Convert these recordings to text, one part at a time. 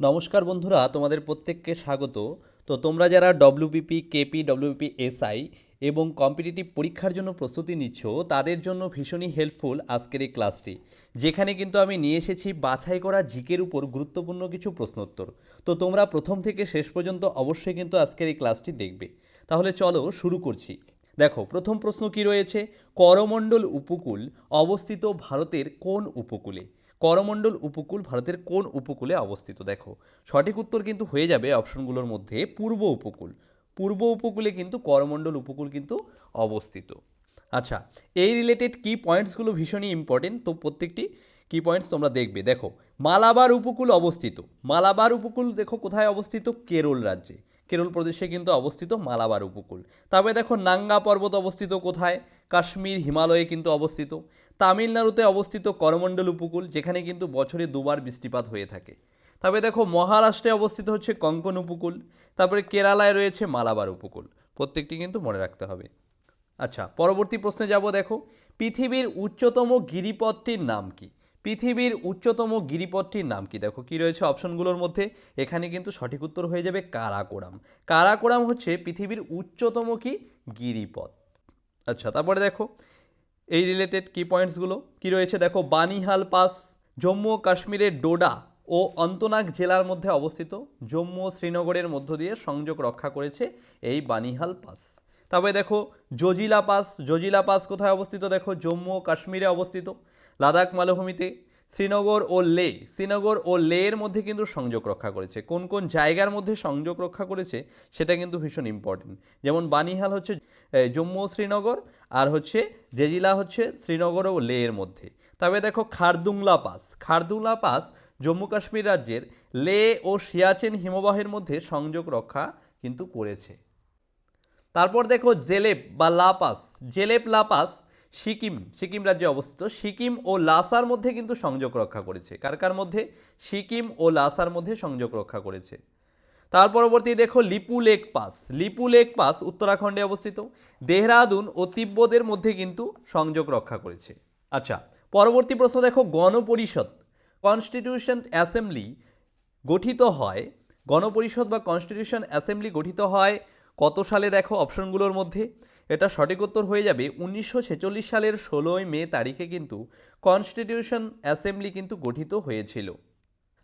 নমস্কার বন্ধুরা, তোমাদের প্রত্যেককে স্বাগত। তো তোমরা যারা ডব্লিউবিপি কেপি ডব্লিউবিপি এসআই এবং কম্পিটিটিভ পরীক্ষার জন্য প্রস্তুতি নিচ্ছ, তাদের জন্য ভীষণই হেল্পফুল আজকের এই ক্লাসটি যেখানে কিন্তু আমি নিয়ে এসেছি বাছাই করা জিকের উপর গুরুত্বপূর্ণ কিছু প্রশ্নোত্তর। তো তোমরা প্রথম থেকে শেষ পর্যন্ত অবশ্যই কিন্তু আজকের এই ক্লাসটি দেখবে। তাহলে চলো শুরু করছি। দেখো, প্রথম প্রশ্ন কি রয়েছে? করমণ্ডল উপকূল অবস্থিত ভারতের কোন উপকূলে? করমণ্ডল উপকূল ভারতের কোন উপকূলে অবস্থিত? দেখো, সঠিক উত্তর কিন্তু হয়ে যাবে অপশনগুলোর মধ্যে পূর্ব উপকূল। পূর্ব উপকূলে কিন্তু করমণ্ডল উপকূল কিন্তু অবস্থিত। আচ্ছা এই রিলেটেড কি পয়েন্টসগুলো ভীষণই ইম্পর্টেন্ট তো প্রত্যেকটি কি পয়েন্টস তোমরা দেখবে? দেখো, মালাবার উপকূল অবস্থিত। মালাবার উপকূল দেখো কোথায় অবস্থিত? কেরল রাজ্যে। কেরল প্রদেশে কিন্তু অবস্থিত মালাবার উপকূল। তবে দেখো নাঙ্গা পর্বত অবস্থিত কোথায়? কাশ্মীর, হিমালয়ে কিন্তু অবস্থিত। তামিলনাড়ুতে অবস্থিত করমণ্ডল উপকূল, যেখানে কিন্তু বছরে দুবার বৃষ্টিপাত হয়ে থাকে। তবে দেখো মহারাষ্ট্রে অবস্থিত হচ্ছে কঙ্কন উপকূল, তারপরে কেরালায় রয়েছে মালাবার উপকূল। প্রত্যেকটি কিন্তু মনে রাখতে হবে। আচ্ছা পরবর্তী প্রশ্নে যাব দেখো, পৃথিবীর উচ্চতম গিরিপথটির নাম কি? পৃথিবীর উচ্চতম গিরিপথটির নাম কি? দেখো, কি রয়েছে অপশনগুলোর মধ্যে? এখানে কিন্তু সঠিক উত্তর হয়ে যাবে কারাকোরাম। কারাকোরাম হচ্ছে পৃথিবীর উচ্চতম কি? গিরিপথ। আচ্ছা তারপরে দেখো, এই রিলেটেড কি পয়েন্টসগুলো কি রয়েছে? দেখো, বানিহাল পাস, জম্মু ও কাশ্মীরের ডোডা ও অন্তনাগ জেলার মধ্যে অবস্থিত। জম্মু ও শ্রীনগরের মধ্য দিয়ে সংযোগ রক্ষা করেছে এই বানিহাল পাস। তবে দেখো, জজিলা পাস জজিলা পাস কোথায় অবস্থিত? দেখো, জম্মু ও কাশ্মীরে অবস্থিত। লাদাখ মালভূমিতে শ্রীনগর ও লে, শ্রীনগর ও লে এর মধ্যে কিন্তু সংযোগ রক্ষা করেছে। কোন কোন জায়গার মধ্যে সংযোগ রক্ষা করেছে সেটা কিন্তু ভীষণ ইম্পর্টেন্ট যেমন বানিহাল হচ্ছে জম্মু ও শ্রীনগর, আর হচ্ছে জেজিলা হচ্ছে শ্রীনগর ও লে এর মধ্যে। তবে দেখো খারদুংলা পাস খারদুংলা পাস জম্মু কাশ্মীর রাজ্যের লে ও সিয়াচেন হিমবাহের মধ্যে সংযোগ রক্ষা কিন্তু করেছে। তারপর দেখো জেলেপ বা লাপাস, জেলেপ লাপাস সিকিম সিকিম রাজ্যে অবস্থিত। সিকিম ও লাসার মধ্যে কিন্তু সংযোগ রক্ষা করেছে। কার কার মধ্যে? সিকিম ও লাসার মধ্যে সংযোগ রক্ষা করেছে। তার পরবর্তী দেখো Lipulekh pass. Lipulekh pass উত্তরাখণ্ডে অবস্থিত। দেহরাদুন ও তিব্বতের মধ্যে কিন্তু সংযোগ রক্ষা করেছে। আচ্ছা পরবর্তী প্রশ্ন দেখো গণপরিষদ কনস্টিটিউশন অ্যাসেম্বলি গঠিত হয়। গণপরিষদ বা কনস্টিটিউশন অ্যাসেম্বলি গঠিত হয় কত সালে দেখো? অপশনগুলোর মধ্যে। এটা সঠিক উত্তর হয়ে যাবে উনিশশো ছেচল্লিশ সালের ষোলোই মে তারিখে কিন্তু কনস্টিটিউশন অ্যাসেম্বলি কিন্তু গঠিত হয়েছিল।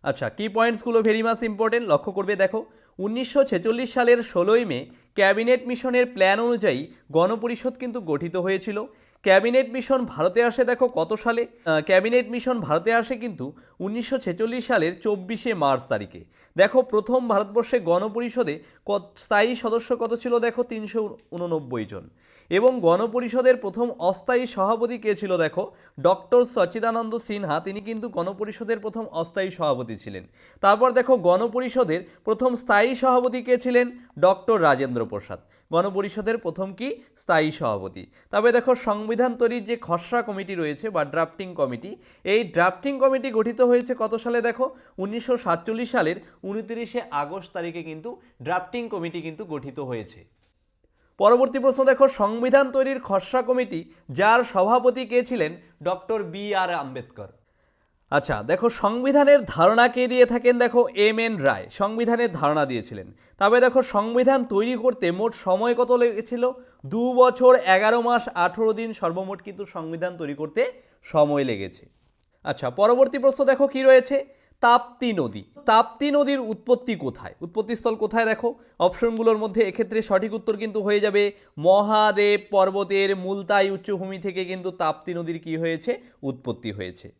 আচ্ছা কি পয়েন্টসগুলো ভেরি মাস ইম্পর্টেন্ট লক্ষ্য করবে দেখো, উনিশশো ছেচল্লিশ সালের ষোলোই মে ক্যাবিনেট মিশনের প্ল্যান অনুযায়ী গণপরিষদ কিন্তু গঠিত হয়েছিল। ক্যাবিনেট মিশন ভারতে আসে, দেখো কত সালে? ক্যাবিনেট মিশন ভারতে আসে কিন্তু উনিশশো ছেচল্লিশ সালের চব্বিশে মার্চ তারিখে। দেখো প্রথম ভারতবর্ষে গণপরিষদে কত স্থায়ী সদস্য কত ছিল? দেখো তিনশো উননব্বই জন। এবং গণপরিষদের প্রথম অস্থায়ী সভাপতি কে ছিল? দেখো ডক্টর সচিদানন্দ সিনহা। তিনি কিন্তু গণপরিষদের প্রথম অস্থায়ী সভাপতি ছিলেন। তারপর দেখো গণপরিষদের প্রথম স্থায়ী সভাপতি কে ছিলেন? ডক্টর রাজেন্দ্র প্রসাদ। গণপরিষদের প্রথম কি? স্থায়ী সভাপতি। তবে দেখো, সংবিধান তৈরির যে খসড়া কমিটি রয়েছে বা ড্রাফটিং কমিটি, এই ড্রাফটিং কমিটি গঠিত হয়েছে কত সালে দেখো? উনিশশো সাতচল্লিশ সালের উনতিরিশে আগস্ট তারিখে কিন্তু ড্রাফটিং কমিটি কিন্তু গঠিত হয়েছে। পরবর্তী প্রশ্ন দেখো, সংবিধান তৈরির খসড়া কমিটি যার সভাপতি কে ছিলেন? Doctor B R Ambedkar. আচ্ছা দেখো, সংবিধানের ধারণা কে দিয়ে থাকেন? দেখো, এম এন রায় সংবিধানের ধারণা দিয়েছিলেন। তবে দেখো, সংবিধান তৈরি করতে মোট সময় কত লেগেছিল? দু বছর, এগারো মাস, আঠেরো দিন, সর্বমোট কিন্তু সংবিধান তৈরি করতে সময় লেগেছে। আচ্ছা পরবর্তী প্রশ্ন দেখো, কি রয়েছে? তাপ্তি নদী। তাপ্তি নদীর উৎপত্তি কোথায়? উৎপত্তিস্থল কোথায় দেখো? অপশনগুলোর মধ্যে এক্ষেত্রে সঠিক উত্তর কিন্তু হয়ে যাবে। মহাদেব পর্বতের মুলতাই উচ্চভূমি থেকে কিন্তু তাপ্তি নদীর কি হয়েছে? উৎপত্তি হয়েছে।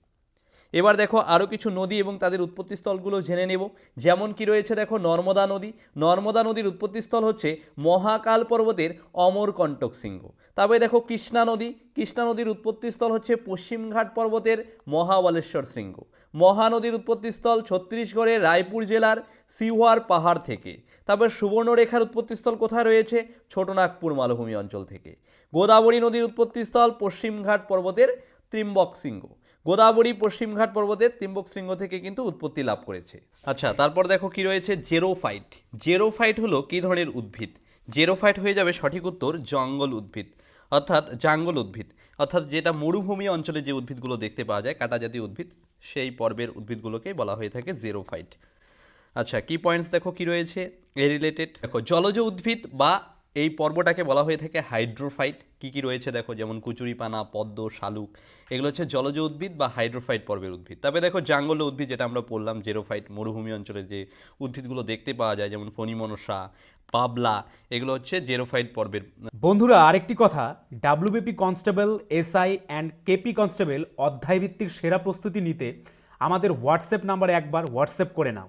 এবার দেখো আরও কিছু নদী এবং তাদের উৎপত্তিস্থলগুলো জেনে নেব। যেমন কি রয়েছে দেখো নর্মদা নদী। নর্মদা নদীর উৎপত্তিস্থল হচ্ছে মহাকাল পর্বতের অমরকণ্টক সিংহ তবে দেখো কৃষ্ণা নদী। কৃষ্ণা নদীর উৎপত্তিস্থল হচ্ছে পশ্চিমঘাট পর্বতের মহাবলেশ্বর শৃঙ্গ। মহানদীর উৎপত্তিস্থল ছত্তিশগড়ের রায়পুর জেলার সিওয়ার পাহাড় থেকে। তারপর সুবর্ণরেখার উৎপত্তিস্থল কোথায় রয়েছে? ছোটনাগপুর মালভূমি অঞ্চল থেকে। গোদাবরী নদীর উৎপত্তিস্থল পশ্চিমঘাট পর্বতের ত্রিম্বক সিংহ গোদাবরী পশ্চিমঘাট পর্বতের তিম্বক শৃঙ্গ থেকে কিন্তু উৎপত্তি লাভ করেছে। আচ্ছা তারপর দেখো কি রয়েছে? জেরোফাইট। জেরোফাইট হলো কী ধরনের উদ্ভিদ? জেরোফাইট হয়ে যাবে সঠিক উত্তর, জঙ্গল উদ্ভিদ। অর্থাৎ জাঙ্গল উদ্ভিদ। অর্থাৎ যেটা মরুভূমি অঞ্চলে যে উদ্ভিদগুলো দেখতে পাওয়া যায়, কাটা জাতীয় উদ্ভিদ, সেই পর্বের উদ্ভিদগুলোকে বলা হয়ে থাকে জেরোফাইট। আচ্ছা কি পয়েন্টস দেখো কি রয়েছে? এ রিলেটেড দেখো, জলজ উদ্ভিদ বা এই পর্বটাকে বলা হয়ে থাকে হাইড্রোফাইট। কি কি রয়েছে দেখো? যেমন কুচুরিপানা, পদ্ম, শালুক। এগুলো হচ্ছে জলজ উদ্ভিদ বা হাইড্রোফাইট পর্বের উদ্ভিদ। তারপরে দেখো, জাঙ্গল উদ্ভিদ যেটা আমরা পড়লাম জেরোফাইট, মরুভূমি অঞ্চলে যে উদ্ভিদগুলো দেখতে পাওয়া যায়, যেমন ফণিমনসা, পাবলা, এগুলো হচ্ছে জেরোফাইট পর্বের। বন্ধুরা, আরেকটি কথা WBP constable SI and KP constable অধ্যায়ভিত্তিক সেরা প্রস্তুতি নিতে আমাদের হোয়াটসঅ্যাপ নাম্বারে একবার হোয়াটসঅ্যাপ করে নাও।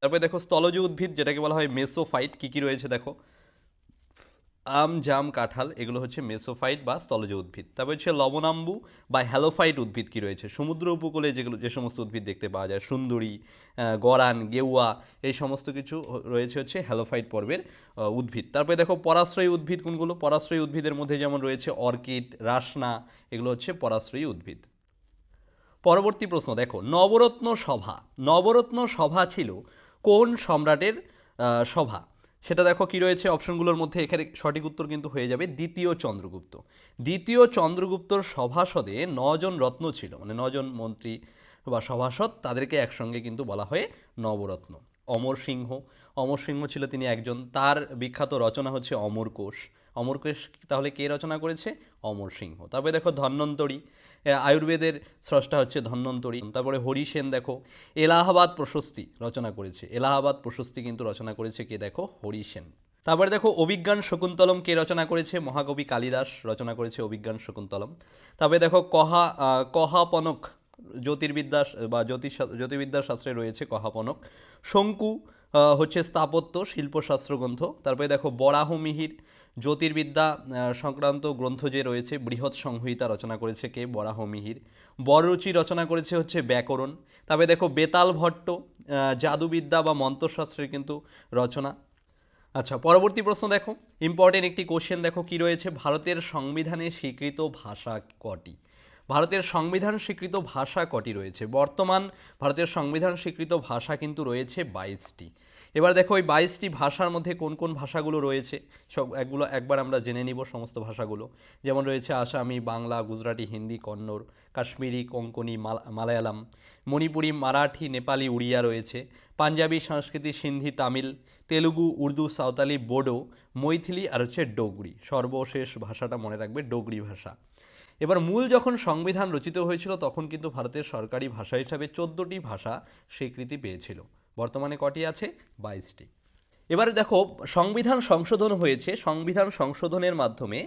তারপরে দেখো স্থলজ উদ্ভিদ, যেটাকে বলা হয় মেসোফাইট, কি কি রয়েছে দেখো? আম, জাম, কাঁঠাল, এগুলো হচ্ছে মেসোফাইট বা স্থলজ উদ্ভিদ। তারপর হচ্ছে লবণাম্বু বা হ্যালোফাইট উদ্ভিদ কি রয়েছে? সমুদ্র উপকূলে যেগুলো, যে সমস্ত উদ্ভিদ দেখতে পাওয়া যায়, সুন্দরী গরান, গেউয়া, এই সমস্ত কিছু রয়েছে হচ্ছে হ্যালোফাইট পর্বের উদ্ভিদ। তারপরে দেখো পরাশ্রয়ী উদ্ভিদ কোনগুলো? পরাশ্রয়ী উদ্ভিদের মধ্যে যেমন রয়েছে অর্কিড, রাসনা, এগুলো হচ্ছে পরাশ্রয়ী উদ্ভিদ। পরবর্তী প্রশ্ন দেখো, নবরত্ন সভা। নবরত্ন সভা ছিল কোন সম্রাটের সভা? সেটা দেখো কি রয়েছে অপশনগুলোর মধ্যে। এখানে সঠিক উত্তর কিন্তু হয়ে যাবে দ্বিতীয় চন্দ্রগুপ্ত। দ্বিতীয় চন্দ্রগুপ্তর সভাসদে নজন রত্ন ছিল। মানে নজন মন্ত্রী বা সভাসদ, তাদেরকে একসঙ্গে কিন্তু বলা হয় নবরত্ন। অমর সিংহ। অমর সিংহ ছিল তিনি একজন। তার বিখ্যাত রচনা হচ্ছে অমর কোষ। অমর কোষ তাহলে কে রচনা করেছে? অমর সিংহ। তারপরে দেখো ধন্বন্তরী। আয়ুর্বেদের স্রষ্টা হচ্ছে ধন্বন্তরী তারপরে হরি সেন, দেখো, এলাহাবাদ প্রশস্তি রচনা করেছে। এলাহাবাদ প্রশস্তি কিন্তু রচনা করেছে কে, দেখো, হরি সেন। তারপরে দেখো, অভিজ্ঞান শকুন্তলম কে রচনা করেছে? মহাকবি কালিদাস রচনা করেছে অভিজ্ঞান শকুন্তলম। তারপরে দেখো, কহা কহাপনক জ্যোতির্বিদ্যা বা জ্যোতিষ জ্যোতির্বিদ্যা শাস্ত্রে রয়েছে কহাপনক। শঙ্কু হচ্ছে স্থাপত্য শিল্পশাস্ত্র গ্রন্থ তারপরে দেখো, বরাহমিহির জ্যোতির্বিদ্যা সংক্রান্ত গ্রন্থ যে রয়েছে, বৃহৎ সংহিতা রচনা করেছে কে? বরাহমিহির বররুচি রচনা করেছে হচ্ছে ব্যাকরণ। তবে দেখো, বেতাল ভট্ট জাদুবিদ্যা বা মন্ত্রশাস্ত্রের কিন্তু রচনা। আচ্ছা পরবর্তী প্রশ্ন দেখো। ইম্পর্টেন্ট একটি কোশ্চেন দেখো, কি রয়েছে? ভারতের সংবিধানে স্বীকৃত ভাষা কটি? ভারতের সংবিধান স্বীকৃত ভাষা কটি রয়েছে? বর্তমান ভারতের সংবিধান স্বীকৃত ভাষা কিন্তু রয়েছে বাইশটি। এবার দেখো ওই বাইশটি ভাষার মধ্যে কোন কোন ভাষাগুলো রয়েছে? সব একগুলো, একবার আমরা জেনে নিব সমস্ত ভাষাগুলো। যেমন রয়েছে আসামি, বাংলা, গুজরাটি, হিন্দি, কন্নড়, কাশ্মীরি কোঙ্কনি মাল- মালায়ালাম, মণিপুরি, মারাঠি, নেপালি, উড়িয়া রয়েছে। পাঞ্জাবি, সংস্কৃতি, সিন্ধি, তামিল, তেলুগু, উর্দু, সাঁওতালি, বোডো, মৈথিলি আর হচ্ছে ডোগরি। সর্বশেষ ভাষাটা মনে রাখবে ডোগরি ভাষা। এবার মূল যখন সংবিধান রচিত হয়েছিল, তখন কিন্তু ভারতের সরকারি ভাষা হিসাবে চোদ্দোটি ভাষা স্বীকৃতি পেয়েছিল। বর্তমানে কটি আছে? বাইশটি। এবারে দেখো, সংবিধান সংশোধন হয়েছে। সংবিধান সংশোধনের মাধ্যমে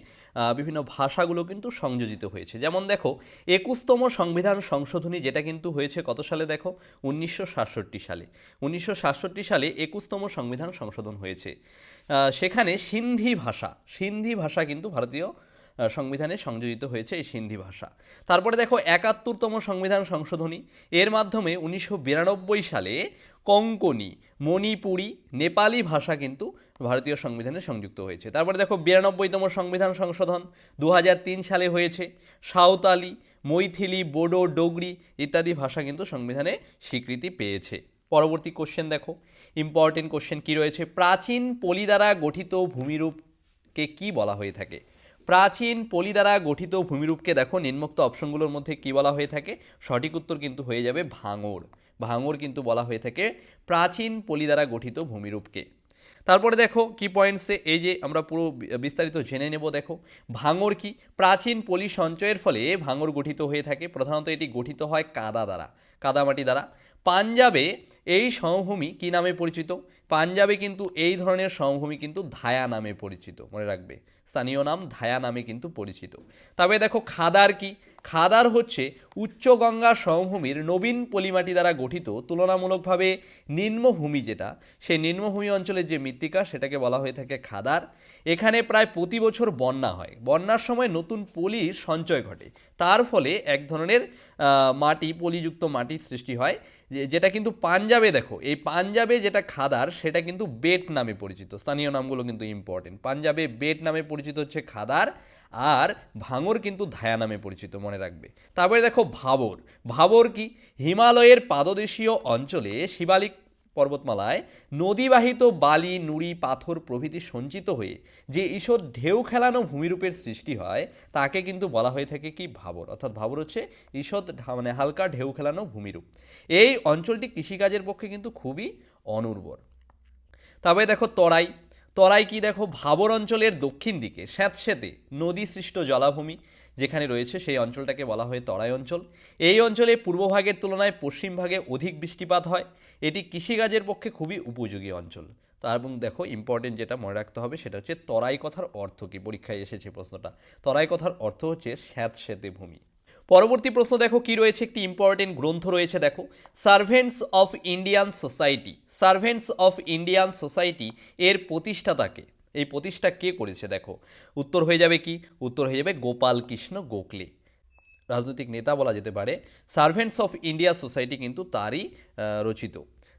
বিভিন্ন ভাষাগুলো কিন্তু সংযোজিত হয়েছে। যেমন দেখো, একুশতম সংবিধান সংশোধনী যেটা কিন্তু হয়েছে কত সালে দেখো? উনিশশো সাতষট্টি সালে। উনিশশো সাতষট্টি সালে একুশতম সংবিধান সংশোধন হয়েছে। সেখানে সিন্ধি ভাষা সিন্ধি ভাষা কিন্তু ভারতীয় সংবিধানে সংযোজিত হয়েছে এই সিন্ধি ভাষা। তারপরে দেখো একাত্তরতম সংবিধান সংশোধনী। এর মাধ্যমে উনিশশো বিরানব্বই সালে কঙ্কনি মণিপুরি, নেপালি ভাষা কিন্তু ভারতীয় সংবিধানে সংযুক্ত হয়েছে। তারপরে দেখো বিরানব্বইতম সংবিধান সংশোধন দু হাজার তিন সালে হয়েছে। সাঁওতালি, মৈথিলি, বোডো, ডোগরি ইত্যাদি ভাষা কিন্তু সংবিধানে স্বীকৃতি পেয়েছে। পরবর্তী কোশ্চেন দেখো ইম্পর্টেন্ট কোশ্চেন কি রয়েছে? প্রাচীন পলি দ্বারা গঠিত ভূমিরূপকে কি বলা হয়ে থাকে? প্রাচীন পলি দ্বারা গঠিত ভূমিরূপকে দেখো, নিম্নোক্ত অপশনগুলোর মধ্যে কি বলা হয়ে থাকে? সঠিক উত্তর কিন্তু হয়ে যাবে ভাঙর ভাঙর কিন্তু বলা হয়ে থাকে প্রাচীন পলি দ্বারা গঠিত ভূমিরূপকে। তারপরে দেখো কি পয়েন্টসে এই যে আমরা পুরো বিস্তারিত জেনে নেব, দেখো। ভাঙর কি? প্রাচীন পলি সঞ্চয়ের ফলে ভাঙর গঠিত হয়ে থাকে। প্রধানত এটি গঠিত হয় কাদা দ্বারা, কাদামাটি দ্বারা। পাঞ্জাবে এই সমভূমি কি নামে পরিচিত? পাঞ্জাবে কিন্তু এই ধরনের সমভূমি কিন্তু ধায়া নামে পরিচিত, মনে রাখবে। স্থানীয় নাম ধায়া নামে কিন্তু পরিচিত। তবে দেখো খাদার কি? খাদার হচ্ছে উচ্চ গঙ্গা সমভূমির নবীন পলিমাটি দ্বারা গঠিত, তুলনামূলকভাবে নিম্নভূমি যেটা, সেই নিম্নভূমি অঞ্চলের যে মৃত্তিকা সেটাকে বলা হয়ে থাকে খাদার। এখানে প্রায় প্রতি বছর বন্যা হয়। বন্যার সময় নতুন পলির সঞ্চয় ঘটে। তার ফলে এক ধরনের মাটি, পলিযুক্ত মাটির সৃষ্টি হয় যেটা কিন্তু পাঞ্জাবে দেখো, এই পাঞ্জাবে যেটা খাদার, সেটা কিন্তু বেট নামে পরিচিত। স্থানীয় নামগুলো কিন্তু ইম্পর্টেন্ট পাঞ্জাবে বেট নামে পরিচিত হচ্ছে খাদার। আর ভাঙর কিন্তু ধায়া নামে পরিচিত, মনে রাখবে। তারপরে দেখো ভাবর। ভাবর কি? হিমালয়ের পাদদেশীয় অঞ্চলে শিবালিক পর্বতমালায় নদীবাহিত বালি, নুড়ি, পাথর প্রভৃতি সঞ্চিত হয়ে যে ঈশ্বর ঢেউ খেলানো ভূমিরূপের সৃষ্টি হয়, তাকে কিন্তু বলা হয়ে থাকে কি? ভাবর। অর্থাৎ ভাবর হচ্ছে ঢা- মানে হালকা ঢেউ খেলানো ভূমিরূপ। এই অঞ্চলটি কৃষিকাজের পক্ষে কিন্তু খুবই অনুর্বর। তবে দেখো তরাই। তরাই কি দেখো ভাবর অঞ্চলের দক্ষিণ দিকে স্যাঁতস্যাঁতে নদী সৃষ্ট জলাভূমি যেখানে রয়েছে, সেই অঞ্চলটাকে বলা হয় তরাই অঞ্চল। এই অঞ্চলে পূর্বভাগের তুলনায় পশ্চিমভাগে অধিক বৃষ্টিপাত হয়। এটি কৃষিকাজের পক্ষে খুবই উপযোগী অঞ্চল। তার এবং দেখো ইম্পর্টেন্ট যেটা মনে রাখতে হবে সেটা হচ্ছে তরাই কথার অর্থ কি? পরীক্ষায় এসেছে প্রশ্নটা। তরাই কথার অর্থ হচ্ছে স্যাঁতস্যাঁতে ভূমি। পরবর্তী প্রশ্ন দেখো, কি রয়েছে? একটি ইম্পর্টেন্ট গ্রন্থ রয়েছে, দেখো। Servants of Indian society servants of Indian society এর প্রতিষ্ঠাতাকে। এই প্রতিষ্ঠা কে করেছে, দেখো? উত্তর হয়ে যাবে কি? উত্তর হয়ে যাবে গোপাল কৃষ্ণ গোখলে। রাজনৈতিক নেতা বলা যেতে পারে। সার্ভেন্টস অফ ইন্ডিয়া সোসাইটি কিন্তু তারই রচিত।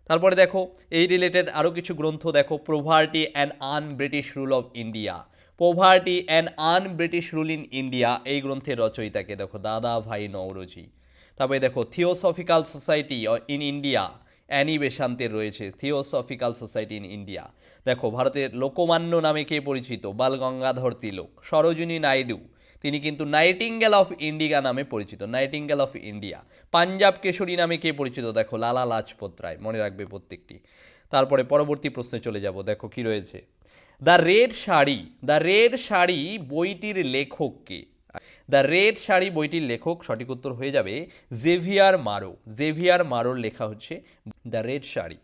তারপরে দেখো, এই রিলেটেড আরও কিছু গ্রন্থ, দেখো poverty and un British rule of India poverty and un British rule in India এই গ্রন্থের রচয়িতাকে দেখো, দাদা, ভাই, নওরোজি। তারপরে দেখো theosophical society in India Annie বেশান্তের রয়েছে থিওসফিক্যাল সোসাইটি ইন ইন্ডিয়া দেখো, ভারতের লোকমান্য নামে কে পরিচিত? বাল গঙ্গাধর তিলক, সরোজিনী নাইডু। তিনি কিন্তু নাইটিঙ্গেল অফ ইন্ডিয়া নামে পরিচিত nightingale of India Punjab Kesari নামে কে পরিচিত? দেখো, লালা লাজপত রায়, মনে রাখবে প্রত্যেকটি। তারপরে পরবর্তী প্রশ্নে চলে যাব, দেখো কি রয়েছে। The red sari the red sari বইটির লেখককে। দ্য রেড শাড়ি বইটির লেখক, সঠিক উত্তর হয়ে যাবে জেভিয়ার মারো। জেভিয়ার মারোর লেখা হচ্ছে দ্য রেড শাড়ি।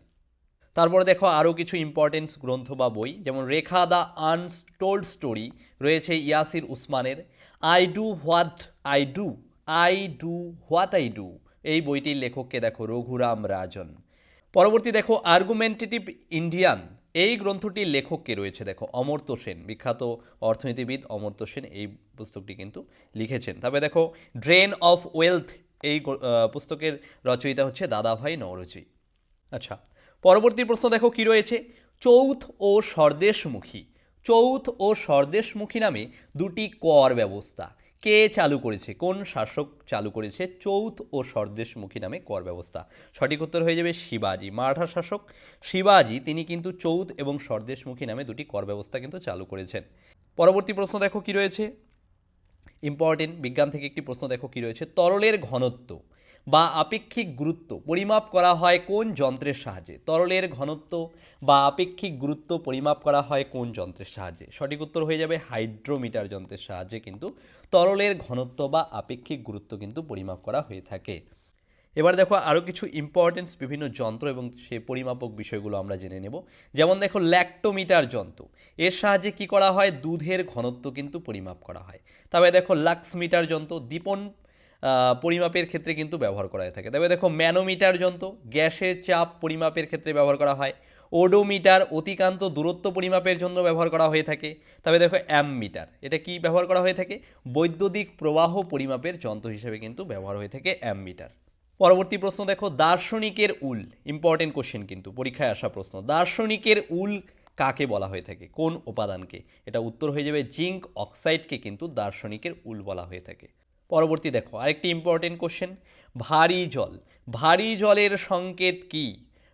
তারপরে দেখো আরও কিছু ইম্পর্টেন্স গ্রন্থ বা বই, যেমন রেখা দ্য আনটোল্ড স্টোরি, রয়েছে ইয়াসির উসমানের। I do what I do I do what I do এই বইটির লেখককে দেখো রঘুরাম রাজন। পরবর্তী দেখো আর্গুমেন্টেটিভ ইন্ডিয়ান এই গ্রন্থটির লেখককে রয়েছে? দেখো, অমর্ত্য সেন, বিখ্যাত অর্থনীতিবিদ অমর্ত্য সেন এই পুস্তকটি কিন্তু লিখেছেন। তবে দেখো ড্রেন অফ ওয়েলথ এই পুস্তকের রচয়িতা হচ্ছে দাদাভাই নওরোজি। আচ্ছা পরবর্তী প্রশ্ন দেখো, কি রয়েছে? চৌথ ও স্বরদেশমুখী চৌথ ও স্বরদেশমুখী নামে দুটি কর ব্যবস্থা। কে চালু করেছে? কোন শাসক চালু করেছে? চৌথ ও স্বর্দেশমুখী নামে কর ব্যবস্থা। সঠিক উত্তর হয়ে যাবে শিবাজি। মারাঠা শাসক শিবাজি, তিনি কিন্তু চৌথ এবং স্বর্দেশমুখী নামে দুটি কর ব্যবস্থা কিন্তু চালু করেছেন। পরবর্তী প্রশ্ন দেখো কি রয়েছে? ইম্পর্টেন্ট বিজ্ঞান থেকে একটি প্রশ্ন দেখো কি রয়েছে? তরলের ঘনত্ব। বা আপেক্ষিক গুরুত্ব পরিমাপ করা হয় কোন যন্ত্রের সাহায্যে? তরলের ঘনত্ব বা আপেক্ষিক গুরুত্ব পরিমাপ করা হয় কোন যন্ত্রের সাহায্যে? সঠিক উত্তর হয়ে যাবে হাইড্রোমিটার যন্ত্রের সাহায্যে কিন্তু তরলের ঘনত্ব বা আপেক্ষিক গুরুত্ব কিন্তু পরিমাপ করা হয়ে থাকে। এবার দেখো আরও কিছু ইম্পর্টেন্স বিভিন্ন যন্ত্র এবং সে পরিমাপক বিষয়গুলো আমরা জেনে নেব। যেমন দেখো ল্যাক্টোমিটার যন্ত্র, এর সাহায্যে কি করা হয়? দুধের ঘনত্ব কিন্তু পরিমাপ করা হয়। তবে দেখো লাক্সমিটার যন্ত্র, দীপন পরিমাপের ক্ষেত্রে কিন্তু ব্যবহার করা হয়ে থাকে। তবে দেখো, ম্যানোমিটার যন্ত্র, গ্যাসের চাপ পরিমাপের ক্ষেত্রে ব্যবহার করা হয়। ওডোমিটার অতিকান্ত দূরত্ব পরিমাপের জন্য ব্যবহার করা হয়ে থাকে। তবে দেখো, অ্যামমিটার, এটা কি ব্যবহার করা হয়ে থাকে? বৈদ্যুতিক প্রবাহ পরিমাপের যন্ত্র হিসেবে কিন্তু ব্যবহার হয়ে থাকে অ্যামমিটার। পরবর্তী প্রশ্ন দেখো, দার্শনিকের উল ইম্পর্টেন্ট কোশ্চেন কিন্তু, পরীক্ষায় আসা প্রশ্ন। দার্শনিকের উল কাকে বলা হয়ে থাকে? কোন উপাদানকে? এটা উত্তর হয়ে যাবে, জিঙ্ক অক্সাইডকে কিন্তু দার্শনিকের উল বলা হয়ে থাকে। পরবর্তী দেখো, আরেকটি ইম্পর্টেন্ট কোশ্চেন ভারী জল। ভারী জলের সংকেত কি?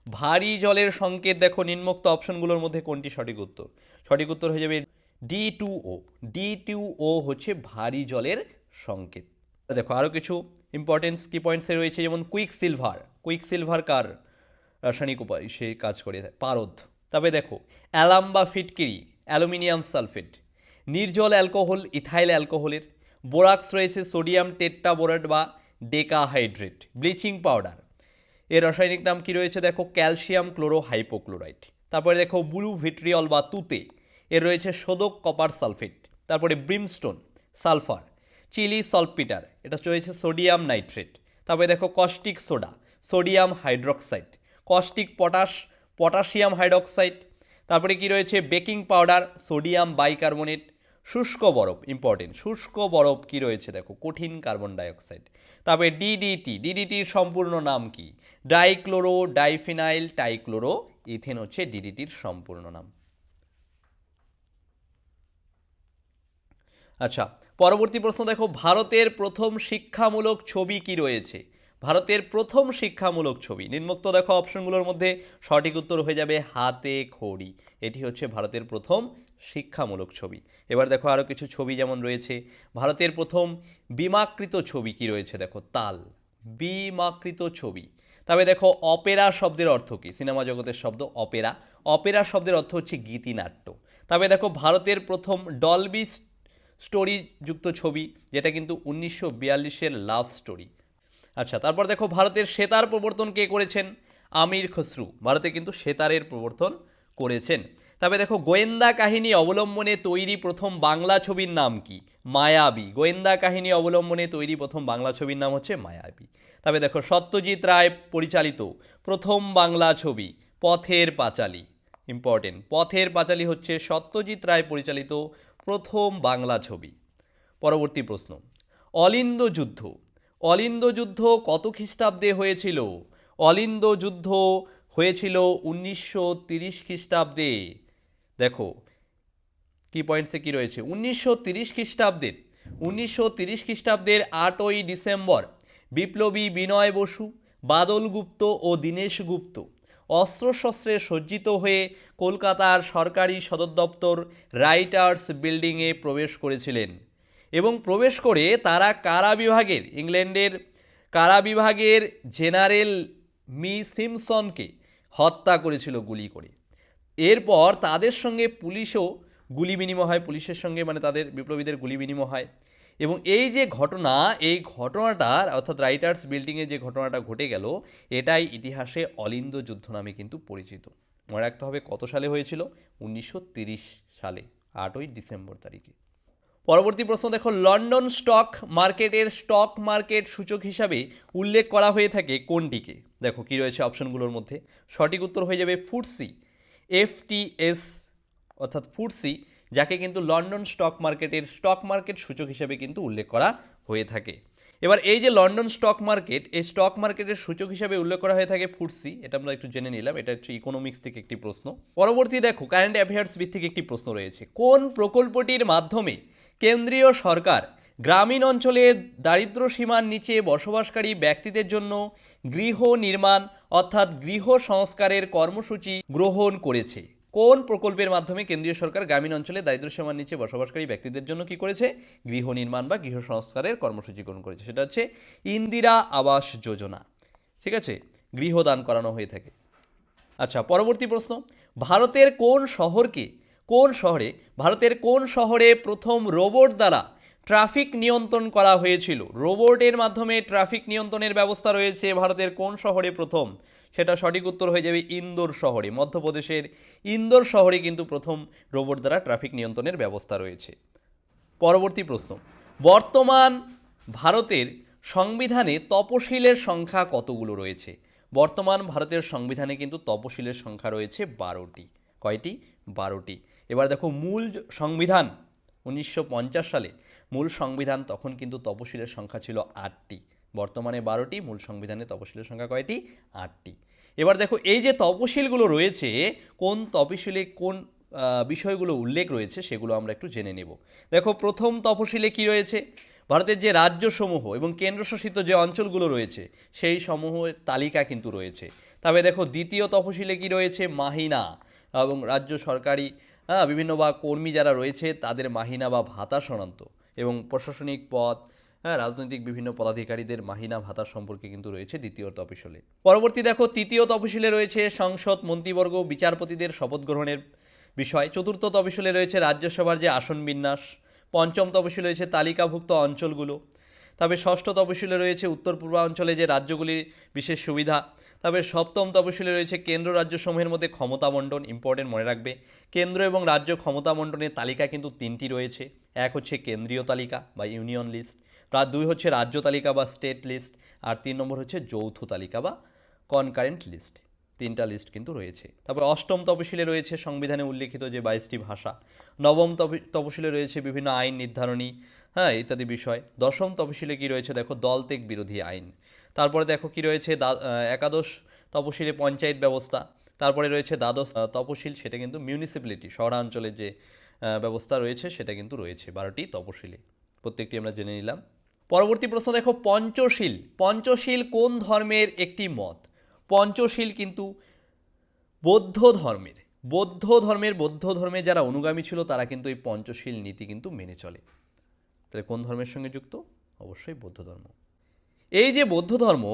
ভারী জলের সংকেত দেখো, নিম্নোক্ত অপশনগুলোর মধ্যে কোনটি সঠিক উত্তর? সঠিক উত্তর হয়ে যাবে D two O D two O হচ্ছে ভারী জলের সংকেত। দেখো আরও কিছু ইম্পর্টেন্স কি পয়েন্টসে রয়েছে, যেমন কুইক সিলভার কুইক সিলভার কার রাসায়নিক উপায়? সে কাজ করে, পারদ। তবে দেখো, অ্যালাম বা ফিটকিরি, অ্যালুমিনিয়াম সালফেট। নির্জল অ্যালকোহল, ইথাইল অ্যালকোহলের বোরাক্স রয়েছে, সোডিয়াম টেট্টাবোরেট বা ডেকাহাইড্রেট, ব্লিচিং পাউডার। এর রাসায়নিক নাম কি রয়েছে? দেখো, ক্যালসিয়াম ক্লোরো হাইপোক্লোরাইড তারপরে দেখো, ব্লু ভিট্রিয়ল বা তুতে। এর রয়েছে সোদক কপার সালফেট। তারপরে ব্রিমস্টোন, সালফার, চিলি সলপিটার। এটা রয়েছে সোডিয়াম নাইট্রেট। তারপরে দেখো, caustic soda, sodium hydroxide, caustic potash, potassium hydroxide. তারপরে কি রয়েছে? বেকিং পাউডার, সোডিয়াম বাইকার্বনেট শুষ্ক বরফ ইম্পর্টেন্ট শুষ্ক বরফ কি রয়েছে দেখো, কঠিন কার্বন ডাইঅক্সাইড তারপরে ডিডিটি ডিডিটির সম্পূর্ণ নাম কি? ডাইক্লোরো ডাইফিনাইল টাইক্লোরো ইথেন হচ্ছে ডিডিটির সম্পূর্ণ নাম। আচ্ছা পরবর্তী প্রশ্ন দেখো, ভারতের প্রথম শিক্ষামূলক ছবি কি রয়েছে? ভারতের প্রথম শিক্ষামূলক ছবি, নিম্নোক্ত দেখো অপশনগুলোর মধ্যে সঠিক উত্তর হয়ে যাবে হাতে খড়ি। এটি হচ্ছে ভারতের প্রথম শিক্ষামূলক ছবি। এবার দেখো আরও কিছু ছবি যেমন রয়েছে। ভারতের প্রথম বিমাকৃত ছবি কি রয়েছে? দেখো, তাল। বিমাকৃত ছবি। তবে দেখো, অপেরা শব্দের অর্থ কী? সিনেমা জগতের শব্দ অপেরা। অপেরা শব্দের অর্থ হচ্ছে গীতিনাট্য। তবে দেখো, ভারতের প্রথম ডলবি স্টোরি যুক্ত ছবি, যেটা কিন্তু উনিশশো বিয়াল্লিশের লাভ স্টোরি। আচ্ছা তারপর দেখো, ভারতের সেতার প্রবর্তন কে করেছেন? আমির খসরু। ভারতে কিন্তু সেতারের প্রবর্তন করেছেন। তবে দেখো, গোয়েন্দা কাহিনী অবলম্বনে তৈরি প্রথম বাংলা ছবির নাম কি? মায়াবী। গোয়েন্দা কাহিনী অবলম্বনে তৈরি প্রথম বাংলা ছবির নাম হচ্ছে মায়াবী। তবে দেখো, সত্যজিৎ রায় পরিচালিত প্রথম বাংলা ছবি পথের পাঁচালী। ইম্পর্টেন্ট পথের পাঁচালী হচ্ছে সত্যজিৎ রায় পরিচালিত প্রথম বাংলা ছবি। পরবর্তী প্রশ্ন। অলিন্দ যুদ্ধ। অলিন্দ যুদ্ধ কত খ্রিস্টাব্দে হয়েছিল? অলিন্দ যুদ্ধ হয়েছিল উনিশশো তিরিশ খ্রিস্টাব্দে। দেখো, কি পয়েন্টসে কি রয়েছে? উনিশশো তিরিশ খ্রিস্টাব্দের, উনিশশো তিরিশ খ্রিস্টাব্দের আটই ডিসেম্বর, বিপ্লবী বিনয় বসু, বাদল গুপ্ত ও দীনেশ গুপ্ত অস্ত্রশস্ত্রে সজ্জিত হয়ে কলকাতার সরকারি সদর দপ্তর রাইটার্স বিল্ডিংয়ে প্রবেশ করেছিলেন এবং প্রবেশ করে তারা কারা বিভাগের, ইংল্যান্ডের কারা বিভাগের জেনারেল মি সিমসনকে হত্যা করেছিল গুলি করে। এরপর তাদের সঙ্গে পুলিশও গুলি বিনিময় হয়, পুলিশের সঙ্গে মানে তাদের বিপ্লবীদের গুলি বিনিময় হয়। এবং এই যে ঘটনা, এই ঘটনাটার অর্থাৎ রাইটার্স বিল্ডিংয়ে যে ঘটনাটা ঘটে গেল, এটাই ইতিহাসে অলিন্দ যুদ্ধ নামে কিন্তু পরিচিত। মনে রাখতে হবে কত সালে হয়েছিল? উনিশশো সালে, আটই ডিসেম্বর তারিখে। পরবর্তী প্রশ্ন, দেখো, লন্ডন স্টক মার্কেটের স্টক মার্কেট সূচক হিসাবে উল্লেখ করা হয়ে থাকে কোনটিকে? দেখো, কি রয়েছে অপশনগুলোর মধ্যে? সঠিক উত্তর হয়ে যাবে ফুডসি এফটিএস, অর্থাৎ ফুডসি যাকে কিন্তু লন্ডন স্টক মার্কেটের স্টক মার্কেট সূচক হিসাবে কিন্তু উল্লেখ করা হয়ে থাকে। এবার এই যে লন্ডন স্টক মার্কেট, এই স্টক মার্কেটের সূচক হিসাবে উল্লেখ করা হয়ে থাকে ফুডসি এটা আমরা একটু জেনে নিলাম, এটা হচ্ছে ইকোনমিক্স থেকে একটি প্রশ্ন। পরবর্তী, দেখো কারেন্ট অ্যাফেয়ার্স ভিত্তিক একটি প্রশ্ন রয়েছে। কোন প্রকল্পটির মাধ্যমে কেন্দ্রীয় সরকার গ্রামীণ অঞ্চলে দারিদ্র সীমার নিচে বসবাসকারী ব্যক্তিদের জন্য গৃহ নির্মাণ অর্থাৎ গৃহ সংস্কারের কর্মসূচি গ্রহণ করেছে। কোন প্রকল্পের মাধ্যমে কেন্দ্রীয় সরকার গ্রামীণ অঞ্চলে দারিদ্র সীমার নিচে বসবাসকারী ব্যক্তিদের জন্য কি করেছে? গৃহ নির্মাণ বা গৃহ সংস্কারের কর্মসূচি গ্রহণ করেছে। সেটা হচ্ছে ইন্দিরা আবাস যোজনা। ঠিক আছে? গৃহদান করানো হয়ে থাকে। আচ্ছা পরবর্তী প্রশ্ন। ভারতের কোন শহরকে কোন শহরে, ভারতের কোন শহরে প্রথম রোবট দ্বারা ট্রাফিক নিয়ন্ত্রণ করা হয়েছিল? রোবটের মাধ্যমে ট্রাফিক নিয়ন্ত্রণের ব্যবস্থা রয়েছে ভারতের কোন শহরে প্রথম? সেটা সঠিক উত্তর হয়ে যাবে ইন্দোর শহরে। মধ্যপ্রদেশের ইন্দোর শহরে কিন্তু প্রথম রোবট দ্বারা ট্রাফিক নিয়ন্ত্রণের ব্যবস্থা রয়েছে। পরবর্তী প্রশ্ন। বর্তমান ভারতের সংবিধানে তপশিলের সংখ্যা কতগুলো রয়েছে? বর্তমান ভারতের সংবিধানে কিন্তু তপশিলের সংখ্যা রয়েছে বারোটি। কয়টি? বারোটি। এবার দেখো মূল সংবিধান, উনিশশো পঞ্চাশ সালে মূল সংবিধান তখন কিন্তু তপশিলের সংখ্যা ছিল আটটি। বর্তমানে বারোটি, মূল সংবিধানে তপশিলের সংখ্যা কয়টি? আটটি। এবার দেখো এই যে তপশিলগুলো রয়েছে, কোন তপশিলে কোন বিষয়গুলো উল্লেখ রয়েছে সেগুলো আমরা একটু জেনে নেব। দেখো প্রথম তপশিলে কি রয়েছে? ভারতের যে রাজ্যসমূহ এবং কেন্দ্রশাসিত যে অঞ্চলগুলো রয়েছে, সেই সমূহের তালিকা কিন্তু রয়েছে। তবে দেখো দ্বিতীয় তপশিলে কি রয়েছে? মাহিনা এবং রাজ্য সরকারি হ্যাঁ বিভিন্ন বা কর্মী যারা রয়েছে, তাদের মাহিনা বা ভাতা সনান্ত এবং প্রশাসনিক পদ হ্যাঁ রাজনৈতিক বিভিন্ন পদাধিকারীদের মাহিনা, ভাতা সম্পর্কে কিন্তু রয়েছে দ্বিতীয় তফসিলে। পরবর্তী দেখো, তৃতীয় তফসিলে রয়েছে সংসদ, মন্ত্রীবর্গ, বিচারপতিদের শপথ গ্রহণের বিষয়। চতুর্থ তফসিলে রয়েছে রাজ্যসভার যে আসন বিন্যাস, পঞ্চম তফসিলে রয়েছে তালিকাভুক্ত অঞ্চলগুলো তবে ষষ্ঠ তপশিলে রয়েছে উত্তর পূর্বাঞ্চলে যে রাজ্যগুলির বিশেষ সুবিধা, তবে সপ্তম তপশিলে রয়েছে কেন্দ্র রাজ্যসমূহের মধ্যে ক্ষমতা বন্টন ইম্পর্টেন্ট মনে রাখবে। কেন্দ্র এবং রাজ্য ক্ষমতা বন্টনের তালিকা কিন্তু তিনটি রয়েছে। এক হচ্ছে কেন্দ্রীয় তালিকা বা ইউনিয়ন লিস্ট আর দুই হচ্ছে রাজ্য তালিকা বা স্টেট লিস্ট আর তিন নম্বর হচ্ছে যৌথ তালিকা বা কনকারেন্ট লিস্ট তিনটা লিস্ট কিন্তু রয়েছে। তারপর অষ্টম তপশিলে রয়েছে সংবিধানে উল্লেখিত যে বাইশটি ভাষা। নবম তপি- তপশিলে রয়েছে বিভিন্ন আইন নির্ধারণী হ্যাঁ ইত্যাদি বিষয়। দশম তপশিলে কি রয়েছে? দেখো, দলত্যাগ বিরোধী আইন। তারপরে দেখো কি রয়েছে? একাদশ তপশিলে পঞ্চায়েত ব্যবস্থা। তারপরে রয়েছে দ্বাদশ তপশিল, সেটা কিন্তু মিউনিসিপ্যালিটি শহরাঞ্চলের যে ব্যবস্থা রয়েছে, সেটা কিন্তু রয়েছে বারোটি তপশিলে। প্রত্যেকটি আমরা জেনে নিলাম। পরবর্তী প্রশ্ন দেখো, পঞ্চশীল। পঞ্চশীল কোন ধর্মের একটি মত? পঞ্চশীল কিন্তু বৌদ্ধ ধর্মের বৌদ্ধ ধর্মের, বৌদ্ধ ধর্মে যারা অনুগামী ছিল তারা কিন্তু এই পঞ্চশীল নীতি কিন্তু মেনে চলে। তাহলে কোন ধর্মের সঙ্গে যুক্ত? অবশ্যই বৌদ্ধ ধর্ম। এই যে বৌদ্ধ ধর্ম,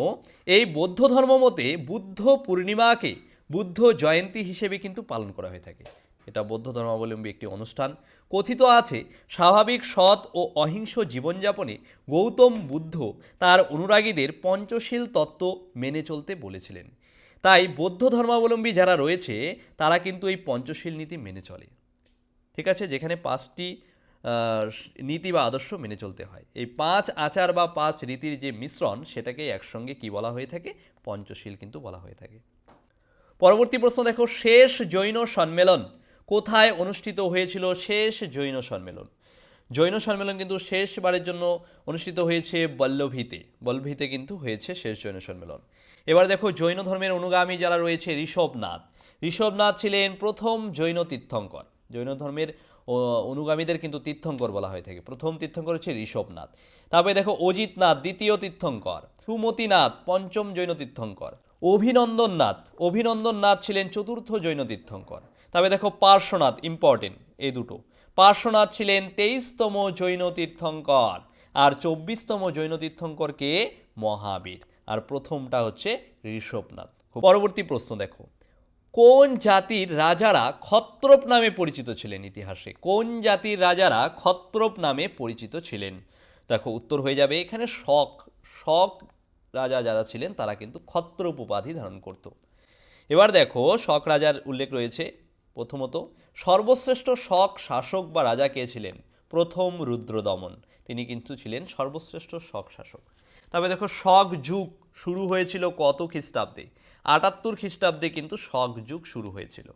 এই বৌদ্ধ ধর্ম মতে বুদ্ধ পূর্ণিমাকে বুদ্ধ জয়ন্তী হিসেবে কিন্তু পালন করা হয়ে থাকে। এটা বৌদ্ধ ধর্মাবলম্বী একটি অনুষ্ঠান। কথিত আছে, স্বাভাবিক সৎ ও অহিংস জীবনযাপনে গৌতম বুদ্ধ তার অনুরাগীদের পঞ্চশীল তত্ত্ব মেনে চলতে বলেছিলেন। তাই বৌদ্ধ ধর্মাবলম্বী যারা রয়েছে, তারা কিন্তু এই পঞ্চশীল নীতি মেনে চলে। ঠিক আছে? যেখানে পাঁচটি নীতি বা আদর্শ মেনে চলতে হয়। এই পাঁচ আচার বা পাঁচ রীতির যে মিশ্রণ সেটাকে একসঙ্গে কি বলা হয়ে থাকে? পঞ্চশীল কিন্তু বলা হয়ে থাকে। পরবর্তী প্রশ্ন দেখো, শেষ জৈন সম্মেলন। কোথায় অনুষ্ঠিত হয়েছিল শেষ জৈন সম্মেলন? জৈন সম্মেলন কিন্তু শেষবারের জন্য অনুষ্ঠিত হয়েছে বল্লভীতে। বল্লভীতে কিন্তু হয়েছে শেষ জৈন সম্মেলন। এবার দেখো, জৈন ধর্মের অনুগামী যারা রয়েছে, ঋষভনাথ। ঋষভনাথ ছিলেন প্রথম জৈন তীর্থঙ্কর। জৈন ধর্মের অনুগামীদের কিন্তু তীর্থঙ্কর বলা হয়ে থাকে। প্রথম তীর্থঙ্কর হচ্ছে ঋষভনাথ। তারপরে দেখো, অজিতনাথ দ্বিতীয় তীর্থঙ্কর, সুমতিনাথ পঞ্চম জৈন তীর্থঙ্কর, অভিনন্দননাথ। অভিনন্দননাথ ছিলেন চতুর্থ জৈন তীর্থঙ্কর। তবে দেখো পার্শ্বনাথ ইম্পর্টেন্ট এই দুটো। পার্শ্বনাথ ছিলেন তেইশতম জৈন তীর্থঙ্কর আর চব্বিশতম জৈন তীর্থঙ্করকে মহাবীর। আর প্রথমটা হচ্ছে ঋষভনাথ। পরবর্তী প্রশ্ন দেখো। কোন জাতির রাজারা ক্ষত্রপ নামে পরিচিত ছিলেন ইতিহাসে? কোন জাতির রাজারা ক্ষত্রপ নামে পরিচিত ছিলেন? দেখো উত্তর হয়ে যাবে এখানে শক। শক রাজা যারা ছিলেন তারা কিন্তু ক্ষত্রপ উপাধি ধারণ করত। এবার দেখো শক রাজার উল্লেখ রয়েছে। প্রথমত, সর্বশ্রেষ্ঠ শক, শাসক বা রাজা কে ছিলেন? প্রথম রুদ্রদমন। তিনি কিন্তু ছিলেন সর্বশ্রেষ্ঠ শক, শাসক। তবে দেখো, শক যুগ শুরু হয়েছিল কত খ্রিস্টাব্দে? আটাত্তর খ্রিস্টাব্দে কিন্তু শক যুগ শুরু হয়েছিল।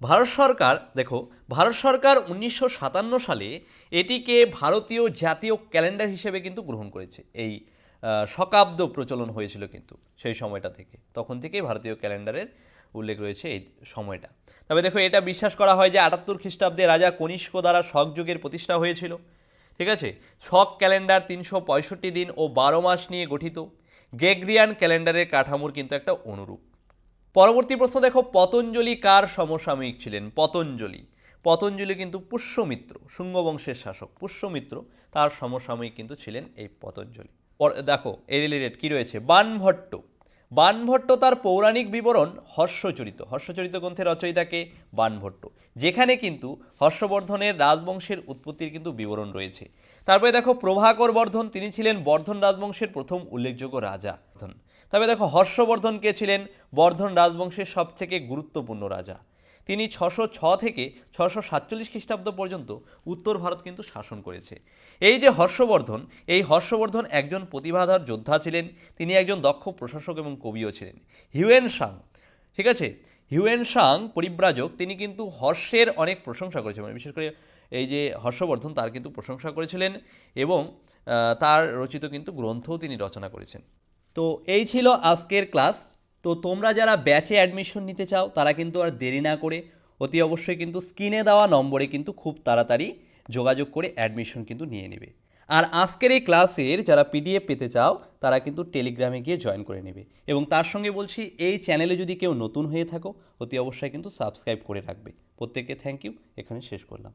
ভারত সরকার, দেখো, ভারত সরকার উনিশশো সাতান্ন সালে এটিকে ভারতীয় জাতীয় ক্যালেন্ডার হিসেবে কিন্তু গ্রহণ করেছে। এই শকাব্দ প্রচলন হয়েছিল কিন্তু সেই সময়টা থেকে। তখন থেকেই ভারতীয় ক্যালেন্ডারের উল্লেখ রয়েছে এই সময়টা। তবে দেখো, এটা বিশ্বাস করা হয় যে আটাত্তর খ্রিস্টাব্দে রাজা কনিষ্ক দ্বারা শক যুগের প্রতিষ্ঠা হয়েছিল। ঠিক আছে? শক ক্যালেন্ডার তিনশো পঁয়ষট্টি দিন ও বারো মাস নিয়ে গঠিত। গ্রেগরিয়ান ক্যালেন্ডারের কাঠামোর কিন্তু একটা অনুরূপ। পরবর্তী প্রশ্ন, দেখো, পতঞ্জলি কার সমসাময়িক ছিলেন? পতঞ্জলি। পতঞ্জলি কিন্তু পুষ্যমিত্র, শুঙ্গবংশের শাসক। পুষ্যমিত্র তার সমসাময়িক কিন্তু ছিলেন এই পতঞ্জলি। দেখো, এর রিলেটেড কী রয়েছে? বানভট্ট। বানভট্ট তার পৌরাণিক বিবরণ হর্ষচরিত। হর্ষচরিত গ্রন্থের রচয়িতাকে বানভট্ট। যেখানে কিন্তু হর্ষবর্ধনের রাজবংশের উৎপত্তির কিন্তু বিবরণ রয়েছে। তারপরে দেখো, প্রভাকর বর্ধন, তিনি ছিলেন বর্ধন রাজবংশের প্রথম উল্লেখযোগ্য রাজা। তবে দেখো, হর্ষবর্ধন কে ছিলেন? বর্ধন রাজবংশের সবথেকে গুরুত্বপূর্ণ রাজা। তিনি ছশো ছ থেকে ছশো সাতচল্লিশ খ্রিস্টাব্দ পর্যন্ত উত্তর ভারত কিন্তু শাসন করেছে। এই যে হর্ষবর্ধন, এই হর্ষবর্ধন একজন প্রতিভাধর যোদ্ধা ছিলেন। তিনি একজন দক্ষ প্রশাসক এবং কবিও ছিলেন। হিউয়েন সাং, ঠিক আছে? হিউয়েন সাং পরিব্রাজক, তিনি কিন্তু হর্ষের অনেক প্রশংসা করেছেন। মানে বিশেষ করে এই যে হর্ষবর্ধন, তার কিন্তু প্রশংসা করেছিলেন এবং তার রচিত কিন্তু গ্রন্থও তিনি রচনা করেছেন। তো এই ছিল আজকের ক্লাস। তো তোমরা যারা ব্যাচে অ্যাডমিশন নিতে চাও, তারা কিন্তু আর দেরি না করে অতি অবশ্যই কিন্তু স্ক্রিনে দেওয়া নম্বরে কিন্তু খুব তাড়াতাড়ি যোগাযোগ করে অ্যাডমিশন কিন্তু নিয়ে নেবে। আর আজকের এই ক্লাসের যারা পিডিএফ পেতে চাও, তারা কিন্তু টেলিগ্রামে গিয়ে জয়েন করে নেবে। এবং তার সঙ্গে বলছি, এই চ্যানেলে যদি কেউ নতুন হয়ে থাকো, অতি অবশ্যই কিন্তু সাবস্ক্রাইব করে রাখবে। প্রত্যেককে থ্যাংক ইউ এখানে শেষ করলাম।